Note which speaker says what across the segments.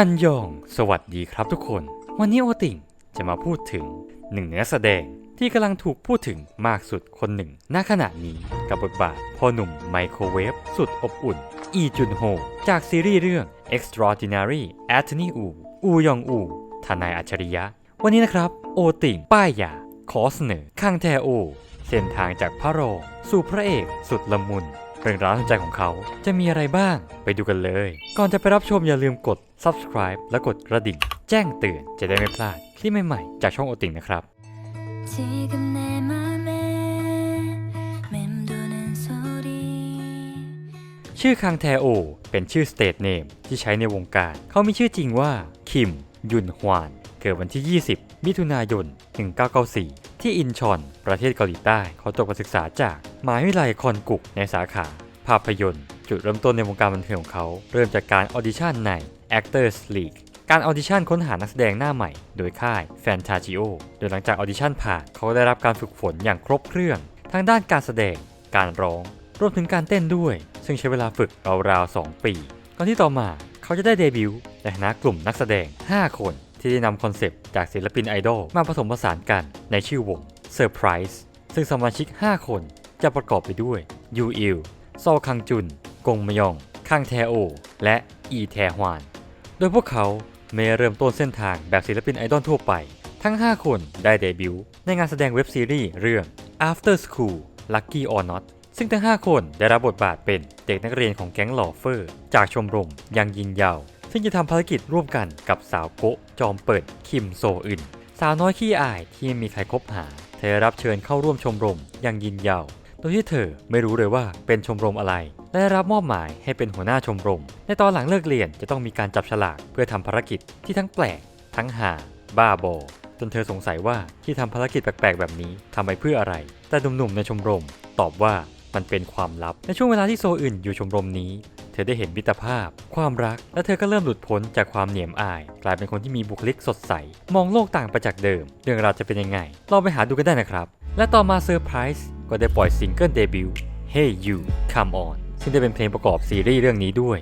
Speaker 1: อันยอง สวัสดีครับทุกคน วันนี้โอติ่งจะมาพูดถึงหนึ่งในนักแสดงที่กำลังถูกพูดถึงมากสุดคนหนึ่งณขณะนี้กับบทบาทพ่อหนุ่มไมโครเวฟสุดอบอุ่น อีจุนโฮ จากซีรีส์เรื่อง Extraordinary Attorney Woo อูยองอูทนายอัจฉริยะ วันนี้นะครับ โอติ่งป้ายยา ขอเสนอคังแทโอ เส้นทางจากพระรองสู่พระเอกสุดละมุน เรื่องราวสนใจของเขาจะมีอะไรบ้าง ไปดูกันเลย ก่อนจะไปรับชมอย่าลืมกด subscribe และกดกระดิ่ง แจ้งเตือนจะได้ไม่พลาดคลิปใหม่ๆ จากช่องโอติงนะครับ
Speaker 2: 지금 내 맘에 맴도는 소리
Speaker 1: ชื่อคังแทโอ เป็นชื่อสเตทเนมที่ใช้ในวงการ เขามีชื่อจริงว่า คิม ยุนฮวาน เกิดวันที่ 20 มิถุนายน 1994 ที่อินชอน ประเทศเกาหลีใต้ เขาจบการศึกษาจาก หมหาวิทยาลัยคอนกุกในสาขา ภาพยนตร์ จุดเริ่มต้นในวงการบันเทิงของเขา เริ่มจากการออดิชั่นใน Actors League การออดิชั่นค้นหานักแสดงหน้าใหม่โดยค่าย Fantagio โดยหลังจากออดิชั่นผ่านเขาก็ได้รับการฝึกฝนอย่างครบเครื่องทั้งด้านการแสดง การร้อง รวมถึงการเต้นด้วย ซึ่งใช้เวลาฝึกราวๆ2ปี ก่อนที่ต่อมาเขาจะได้เดบิวต์ในฐานะกลุ่มนักแสดง 5 คน ที่ได้นำคอนเซปต์จากศิลปินไอดอลมาผสมผสานกันในชื่อวง Surprise ซึ่งสมาชิก 5 คน จะประกอบไปด้วยยูอิลโซคังจุน กงมยองคังแทโอ และอีแทฮวาน โดยพวกเขาไม่เริ่มต้นเส้นทางแบบศิลปินไอดอลทั่วไป ทั้ง 5 คนได้เดบิวต์ในงานแสดงเว็บซีรีส์เรื่อง After School Lucky or Not ซึ่งทั้ง 5 คนได้รับบทบาทเป็นเด็กนักเรียนของแก๊งหล่อเฟอร์ จากชมรมยังยินยาว ซึ่งจะทำภารกิจร่วมกันกับสาวโกะจอมเปิดคิมโซอึน สาวน้อยขี้อายที่มีใครคบหา เธอรับเชิญเข้าร่วมชมรมยังยินยาว โดยที่เธอไม่รู้เลยว่าเป็นชมรมอะไร และได้รับมอบหมายให้เป็นหัวหน้าชมรม ในตอนหลังเลิกเรียนจะต้องมีการจับฉลากเพื่อทำภารกิจที่ทั้งแปลก ทั้งหาบ้าบอจนเธอสงสัยว่าที่ทำภารกิจแปลกๆ แบบนี้ทำไปเพื่ออะไร แต่หนุ่มๆในชมรม ตอบว่ามันเป็นความลับ ในช่วงเวลาที่โซอื่นอยู่ชมรมนี้ เธอได้เห็นมิตรภาพ ความรัก และเธอก็เริ่มหลุดพ้นจากความเหนียมอาย กลายเป็นคนที่มีบุคลิกสดใส มองโลกต่างไปจากเดิม เรื่องราวจะเป็นยังไง เราไปหาดูกันได้นะครับ และต่อมาเซอร์ไพรส์ ก็ได้ปล่อยซิงเกิลเดบิวต์ Hey You Come On ซึ่งได้เป็นเพลงประกอบซีรีส์เรื่องนี้ด้วย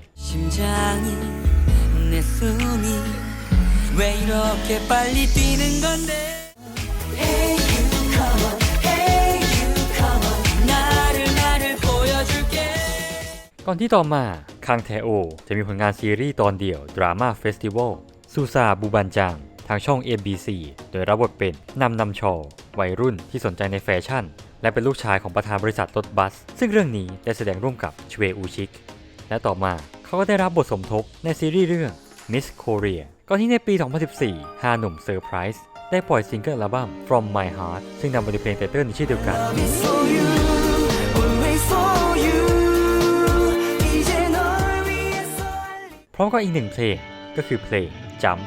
Speaker 1: ก่อนที่ต่อมาคังแทโอ จะมีผลงานซีรีส์ตอนเดี่ยวดราม่าเฟสติวัลซูซาบูบันจังทางช่อง ABC โดยรับบทเป็นนำนำชอวัยรุ่นที่สนใจในแฟชั่น และเป็นลูกชายของประธานบริษัทรถบัส ซึ่งเรื่องนี้ได้แสดงร่วมกับชเวอูชิก และต่อมาเขาก็ได้รับบทสมทบในซีรีส์เรื่อง Miss Korea ก่อนที่ในปี 2014 5 หนุ่มเซอร์ไพรส์ได้ปล่อยซิงเกิลอัลบั้ม From My Heart ซึ่งนำบาโเพลงไตเติ้ลในชื่อเดียวกัน พร้อมกับอีกหนึ่งเพลงก็คือเพลง Jump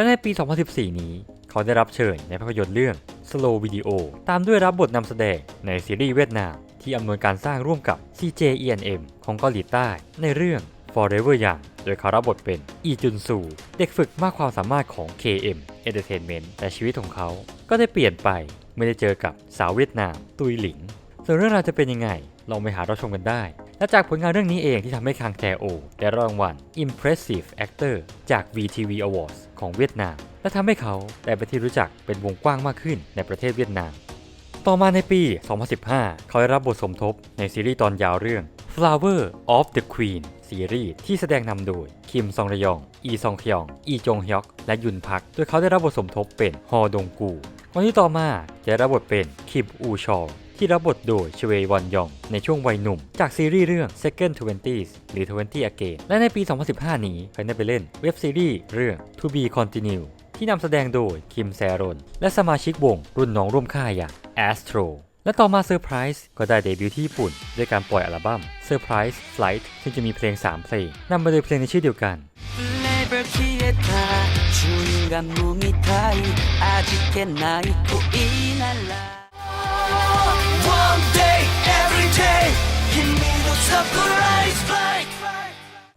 Speaker 1: และในปี 2014 นี้ เขาได้รับเชิญในภาพยนตร์เรื่อง Slow Video ตามด้วยรับบทนำแสดงในซีรีส์เวียดนามที่อำนวยการสร้างร่วมกับ CJ ENM ของเกาหลีใต้ในเรื่อง Forever Young โดยเขารับบทเป็นอีจุนซู เด็กฝึกมากความสามารถของ KM Entertainment แต่ชีวิตของเขา ก็ได้เปลี่ยนไปเมื่อได้เจอกับสาวเวียดนาม ตุยหลิง ส่วนเรื่องราวจะเป็นยังไง ลองไปหาเราชมกันได้ และจากผลงานเรื่องนี้เองที่ทำให้คังแทโอได้รางวัล Impressive Actor จาก VTV Awards ของเวียดนาม และทำให้เขาได้เป็นที่รู้จักเป็นวงกว้างมากขึ้นในประเทศเวียดนาม ต่อมาในปี 2015 เขาได้รับบทสมทบในซีรีส์ตอนยาวเรื่อง Flower of the Queen ซีรีส์ที่แสดงนำโดย คิมซองระยอง อีซองคยอง อีจงฮยอก และยุนพัก โดยเขาได้รับบทสมทบเป็น ฮอดงกูคนที่ต่อมาจะได้รับบทเป็น คิมอูชอ ที่รับบทโดยชเววอนยอง ในช่วงวัยหนุ่ม จากซีรีส์เรื่อง Second Twenties หรือ Twenty Again และในปี 2015 นี้เขาได้ไปเล่นเว็บซีรีส์เรื่อง To Be Continue ที่นำแสดงโดยคิมแซรอน และสมาชิกวงรุ่นน้องร่วมค่ายอย่าง Astro และต่อมาเซอร์ไพรส์ก็ได้เดบิวต์ที่ญี่ปุ่น ด้วยการปล่อยอัลบั้ม Surprise Flight ซึ่งจะมีเพลง 3 เพลงนำมาโดยเพลงในชื่อเดียวกัน
Speaker 3: 레벨 피했다 중간 몸이 타이 아직도 나이 보이 날라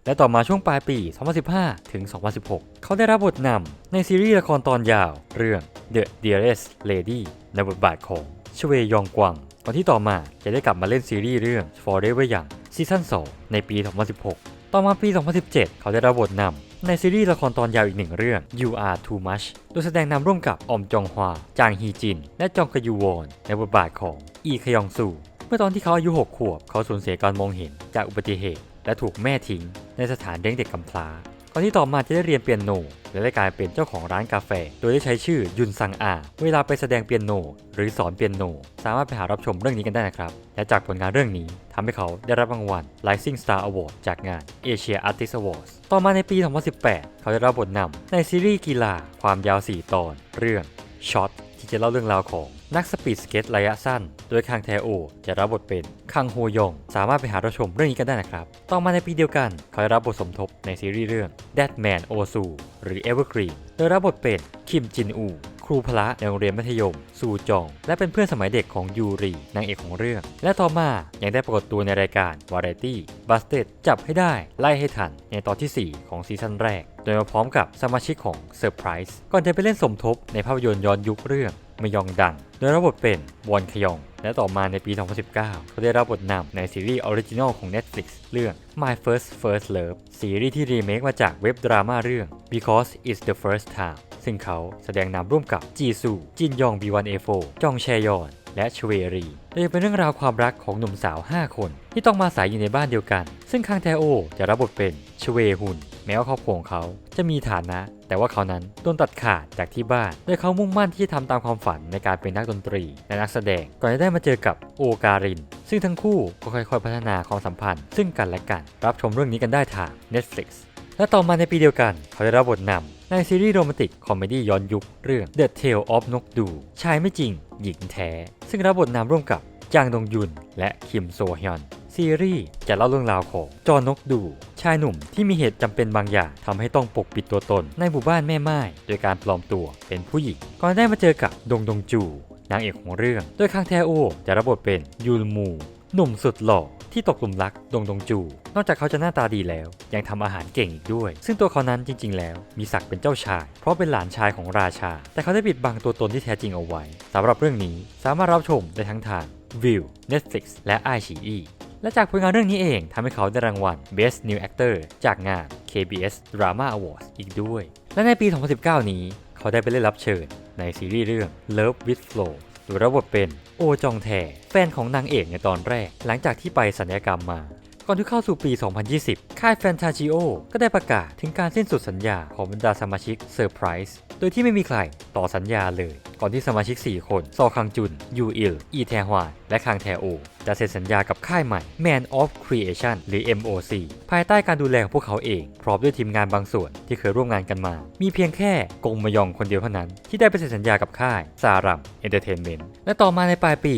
Speaker 1: และต่อมาช่วงปลายปี 2015 ถึง 2016 เขาได้รับบทนำในซีรีส์ละครตอนยาว เรื่อง The Dearest Lady ในบทบาทของชเวยองกวางก่อนที่ต่อมาจะได้กลับมาเล่นซีรีส์เรื่อง Forever Young ซีซั่น2ในปี 2016 ต่อมาปี 2017 เขาได้รับบทนำ ในซีรีส์ละครตอนยาวอีกหนึ่งเรื่อง You Are Too Much โดยแสดงนำร่วมกับอมจองฮวา จางฮีจิน และจองกยูวอน ในบทบาทของอีคยองซูเมื่อตอนที่เขาอายุ 6 ขวบ เขาสูญเสียการมองเห็นจากอุบัติเหตุ และถูกแม่ทิ้งในสถานเลี้ยงเด็กกำพร้า ก่อนที่ต่อมาจะได้เรียนเปียโน และได้กลายเป็นเจ้าของร้านกาแฟ โดยได้ใช้ชื่อยุนซังอา เวลาไปแสดงเปียโน หรือสอนเปียโน สามารถไปหารับชมเรื่องนี้กันได้นะครับ และจากผลงานเรื่องนี้ทำให้เขาได้รับรางวัล Rising Star Award จากงาน Asia Artist Awards ต่อมาในปี 2018 เขาได้รับบทนำในซีรีส์กีฬาความยาว 4 ตอน เรื่องช็อตที่จะเล่าเรื่องราวของ นักสปีดสเก็ตระยะสั้น โดยคังแทโอ จะรับบทเป็นคังโฮยอง สามารถไปหารับชมเรื่องนี้กันได้นะครับ ต่อมาในปีเดียวกัน เขาได้รับบทสมทบในซีรีส์เรื่อง That Man o s u หรือ Evergreen โดยรับบทเป็นคิมจินอู ครูพละในโรงเรียนมัธยม ซูจอง และเป็นเพื่อนสมัยเด็กของยูรี นางเอกของเรื่อง และต่อมายังได้ปรากฏตัวในรายการ Variety Busted จับให้ได้ไล่ให้ทันในตอนที่ 4 ของซีซั่นแรก โดยมาพร้อมกับสมาชิกของ Surprise ก่อนจะไปเล่นสมทบในภาพยนตร์ย้อนยุคเรื่อง มยองดัง โดยรับบทเป็นวอนคยอง และต่อมาในปี 2019 เขาได้รับบทนำในซีรีส์ออริจินอลของ Netflix เรื่อง My First First Love ซีรีส์ที่รีเมคมาจากเว็บดราม่าเรื่อง Because It's the First Time ซึ่งเขาแสดงนำร่วมกับจีซู จินยอง B1A4 จองแชยอน และชเวรีโดยเป็นเรื่องราวความรักของหนุ่มสาว 5 คน ที่ต้องมาอาศัยอยู่ในบ้านเดียวกัน ซึ่งคังแทโอจะรับบทเป็นชเวฮุน แม้ว่าครอบครัวของเขาจะมีฐานะ แต่ว่าเขานั้นโดนตัดขาดจากที่บ้านโดยเขามุ่งมั่นที่จะทำตามความฝันในการเป็นนักดนตรี และนักแสดงก่อนจะได้มาเจอกับโอการิน ซึ่งทั้งคู่ก็ค่อยๆพัฒนาความสัมพันธ์ ซึ่งกันและกันรับชมเรื่องนี้กันได้ทาง Netflix และต่อมาในปีเดียวกันเขาได้รับบทนำในซีรีส์โรแมนติกคอมเมดี้ย้อนยุคเรื่อง The Tale of นกดูชายไม่จริง หญิงแท้ ซึ่งรับบทนำร่วมกับจางดงยุนและคิมโซฮยอน ซีรีส์จะเล่าเรื่องราวของจอนกดู ชายหนุ่มที่มีเหตุจำเป็นบางอย่างทำให้ต้องปกปิดตัวตนในหมู่บ้านแม่ไม้โดยการปลอมตัวเป็นผู้หญิงก่อนได้มาเจอกับดงดงจูนางเอกของเรื่อง โดยคังแทโอจะรับบทเป็นยูลมูหนุ่มสุดหล่อที่ตกหลุมรักดงดงจู นอกจากเขาจะหน้าตาดีแล้ว ยังทำอาหารเก่งอีกด้วย ซึ่งตัวเขานั้นจริง ๆ แล้ว มีศักดิ์เป็นเจ้าชาย เพราะเป็นหลานชายของราชา แต่เขาได้ปิดบังตัวตนที่แท้จริงเอาไว้สำหรับเรื่องนี้สามารถรับชมได้ทั้งทาง View Netflix และ i อ e และจากผลงานเรื่องนี้เองทำให้เขาได้รางวัล Best New Actor จากงาน KBS Drama Awards อีกด้วย และในปี 2019 นี้ เขาได้ไปเล่นรับเชิญในซีรีส์เรื่อง Love with Flow โดยรับบทเป็นโอจองแทแฟนของนางเอกในตอนแรก หลังจากที่ไปสัญญกรรมมา ก่อนที่เข้าสู่ปี 2020 ค่ายแฟนทาจิโอก็ได้ประกาศถึงการสิ้นสุดสัญญาของบรรดาสมาชิกเซอร์ไพรส์โดยที่ไม่มีใครต่อสัญญาเลย ก่อนที่สมาชิก 4 คน ซอคังจุน ยูอิล อีแทฮวาน และคังแทโอ จะเซ็นสัญญากับค่ายใหม่ Man of Creation หรือ MOC ภายใต้การดูแลของพวกเขาเอง พร้อมด้วยทีมงานบางส่วนที่เคยร่วมงานกันมา มีเพียงแค่กงมยองคนเดียวเท่านั้น ที่ได้ไปเซ็นสัญญากับค่ายซารัมเอนเตอร์เทนเมนต์และต่อมาในปลายปี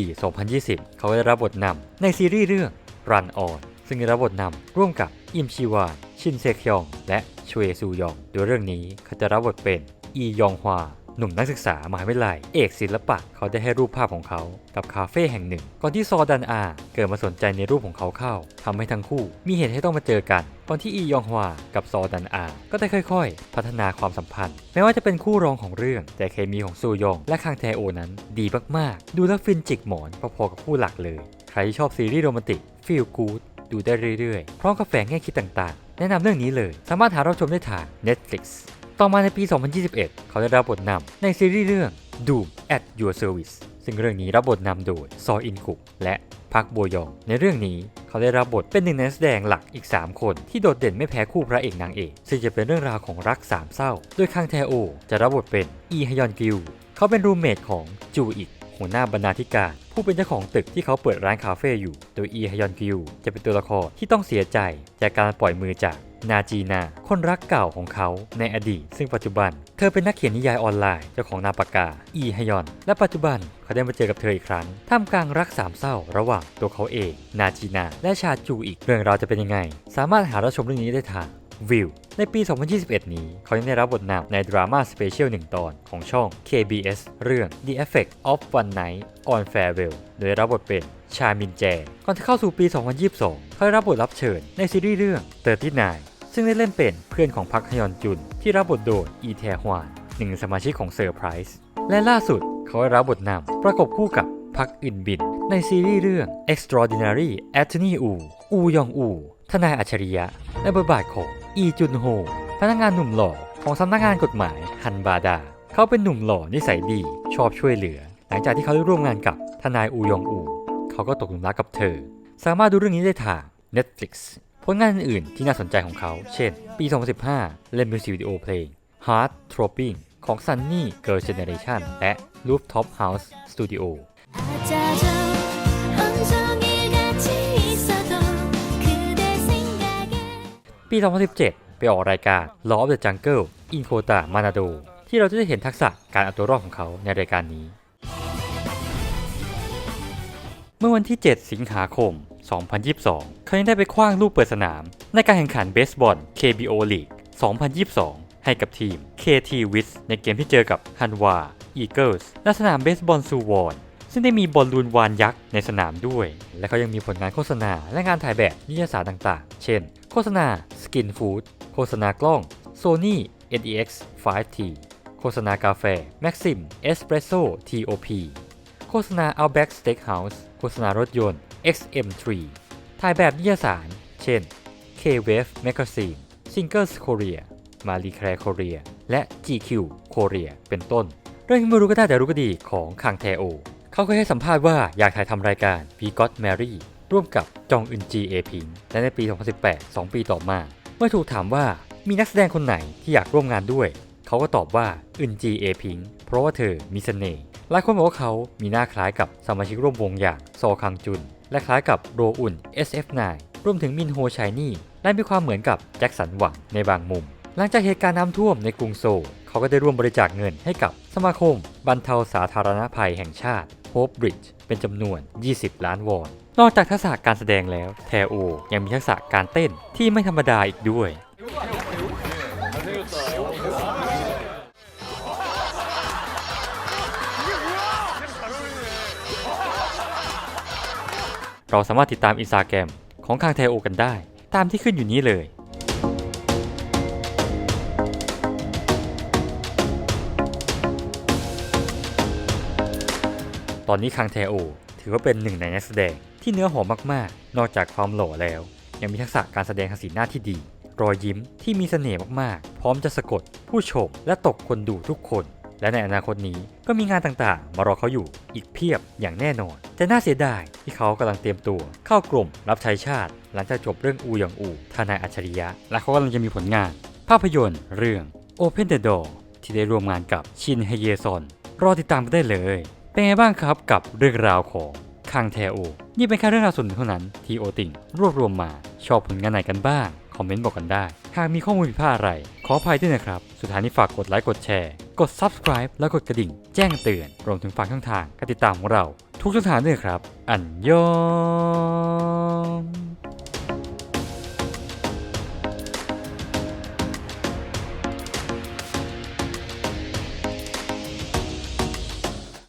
Speaker 1: 2020 เขาได้รับบทนำในซีรีส์เรื่อง Run On ซึ่งได้รับบทนำร่วมกับอิมชีวานชินเซคยอง และชเวซูยอง โดยเรื่องนี้เขาจะรับบทเป็นอียองฮวาหนุ่มนักศึกษามหาวิทยาลัยเอกศิลปะเขาได้ให้รูปภาพของเขากับคาเฟ่แห่งหนึ่ง ก่อนที่ซอดันอา เกิดมาสนใจในรูปของเขาเข้าทำให้ทั้งคู่มีเหตุให้ต้องมาเจอกัน ตอนที่อียองฮวากับซอดันอา ก็ได้ค่อยๆ พัฒนาความสัมพันธ์ แม้ว่าจะเป็นคู่รองของเรื่อง แต่เคมีของซูยองและคางแทโอนั้นดีมากๆ ดูแล้วฟินจิกหมอนพอๆกับคู่หลักเลย ใครที่ชอบซีรีส์โรแมนติกฟีลกู๊ด ดูได้เรื่อยๆ พร้อมกับแฝงแง่คิดต่างๆ แนะนำเรื่องนี้เลย สามารถหารับชมได้ทาง Netflix ต่อมาในปี 2021 เขาได้รับบทนำในซีรีส์เรื่อง Doom at Your Service ซึ่งเรื่องนี้รับบทนำโดยซออินกุกและพักโบยอง ในเรื่องนี้เขาได้รับบทเป็นหนึ่งในนักแสดงหลักอีก 3 คน ที่โดดเด่นไม่แพ้คู่พระเอกนางเอกซึ่งจะเป็นเรื่องราวของรักสามเศร้า โดยคังแทโอ จะรับบทเป็นอีฮยอนกิว เขาเป็นรูมเมทของจูอิก หัวหน้าบรรณาธิการ ผู้เป็นเจ้าของตึกที่เขาเปิดร้านคาเฟ่อยู่ โดยอีฮยอนกิวจะเป็นตัวละครที่ต้องเสียใจจากการปล่อยมือจากนาจีนา คนรักเก่าของเขาในอดีต ซึ่งปัจจุบัน เธอเป็นนักเขียนนิยายออนไลน์เจ้าของนามปากกา อีฮยอน และปัจจุบันเขาได้มาเจอกับเธออีกครั้ง ท่ามกลางรักสามเศร้าระหว่างตัวเขาเอง นาจีนา และชาจูอีก เรื่องราวจะเป็นยังไง สามารถหารับชมเรื่องนี้ได้ทาง วิวในปี 2021 นี้ เขายังได้รับบทนำในดราม่าสเปเชียลหนึ่งตอนของช่อง KBS เรื่อง The Effect of One Night on Farewell โดยรับบทเป็นชามินแจ ก่อนที่เข้าสู่ปี 2022 เขาได้รับบทรับเชิญในซีรีส์เรื่อง 39 ซึ่งได้เล่นเป็นเพื่อนของพักฮยอนจุน ที่รับบทโดยอีแทฮวานหนึ่งสมาชิกของเซอร์ไพรส์และล่าสุดเขาได้รับบทนำประกบคู่กับพักอึนบิน ในซีรีส์เรื่อง Extraordinary Attorney U อูยองอูทนายอัจฉริยะและบทบาทของ อีจุนโฮพนักงานหนุ่มหล่อของสำนักงานกฎหมายฮันบาดา เขาเป็นหนุ่มหล่อนิสัยดี ชอบช่วยเหลือ หลังจากที่เขาได้ร่วมงานกับทนายอูยองอู เขาก็ตกหลุมรักกับเธอ สามารถดูเรื่องนี้ได้ทาง Netflix ผลงานอื่นๆที่น่าสนใจของเขา เช่น ปี 2015 เล่นมิวสิกวิดีโอเพลง Heart Throbbing ของ Sunny Girl Generation และ Rooftop House Studio ปี 2017 ไปออกรายการ Law of the Jungle in Kota Manado ที่เราจะได้เห็นทักษะการเอาตัวรอดของเขาในรายการนี้ เมื่อวันที่ 7 สิงหาคม 2022 เขายังได้ไปคว้างลูกเปิดสนาม ในการแข่งขันเบสบอล KBO League 2022 ให้กับทีม KT w i z ในเกมที่เจอกับ Hanwha Eagles แลสนามเบสบอลซูวอนซึ่งได้มีบอลลูนวานยักษ์ในสนามด้วย และเขายังมีผลงานโฆษณาและงานถ่ายแบบนิตยสารต่างๆ เช่น ฆษณา Skin Food โฆษณากล้อง Sony NEX 5T โฆษณากาแฟ Maxim Espresso TOP โฆษณา Outback Steakhouse โฆษณารถยนต์ XM3 ถ่ายแบบนิยสาร เช่น K-Wave Magazine Singles Korea Marie Claire Korea และ GQ Korea เป็นต้น เรื่องที่ไม่รู้ก็ได้แต่รู้ก็ดีของคังแทโอ เขาเคยให้สัมภาษณ์ว่าอยากถ่ายทำรายการ We Got Married ร่วมกับจองอึนจีเอพิงและในปี 2018 2 ปีต่อมา เมื่อถูกถามว่ามีนักแสดงคนไหนที่อยากร่วมงานด้วย เขาก็ตอบว่าอึนจีเอพิงเพราะว่าเธอมีเสน่ห์หลายคนบอกว่าเขามีหน้าคล้ายกับสมาชิกร่วมวงอย่างโซคังจุน และคล้ายกับโรอุน SF9 รวมถึงมินโฮชัยนี่และมีความเหมือนกับแจ็คสันหวังในบางมุม หลังจากเหตุการณ์น้ำท่วมในกรุงโซลเขาก็ได้ร่วมบริจาคเงินให้กับสมาคมบรรเทาสาธารณภัยแห่งชาติ Hope Bridge เป็นจำนวน 20 ล้านวอน นอกจากทักษะการแสดงแล้ว แทโอ ยังมีทักษะการเต้นที่ไม่ธรรมดาอีกด้วย เราสามารถติดตามอินสตาแกรมของคางแทโอกันได้ ตามที่ขึ้นอยู่นี้เลย ตอนนี้คังแทโอถือว่าเป็นหนึ่งในนักแสดงที่เนื้อหอมมากๆ นอกจากความหล่อแล้ว ยังมีทักษะการแสดงทางสีหน้าที่ดี รอยยิ้มที่มีเสน่ห์มากๆ พร้อมจะสะกด ผู้ชมและตกคนดูทุกคน และในอนาคตนี้ก็มีงานต่างๆ มารอเขาอยู่อีกเพียบอย่างแน่นอน แต่น่าเสียดายที่เขากำลังเตรียมตัว เข้ากลุ่มรับใช้ชาติ หลังจากจบเรื่องอูอย่างอูทนายอัจฉริยะ และเขากำลังจะมีผลงาน ภาพยนตร์ เรื่อง Open the Door ที่ได้ร่วมงานกับชินเฮเยซอนรอติดตามกันได้เลย เป็นไงบ้างครับกับเรื่องราวของคังแทโอ นี่เป็นแค่เรื่องราวส่วนหนึ่งเท่านั้นที่โอติงรวบรวมมาชอบผลงานไหนกันบ้าง คอมเมนต์บอกกันได้ หากมีข้อมูลผิดพลาดอะไร ขออภัยด้วยนะครับ สุดท้ายนี้ฝากกดไลค์กดแชร์ กด subscribe แล้วกดกระดิ่ง แจ้งเตือน รวมถึงฝากช่องทางการติดตามของเรา ทุกช่องทางด้วยครับ อันยอง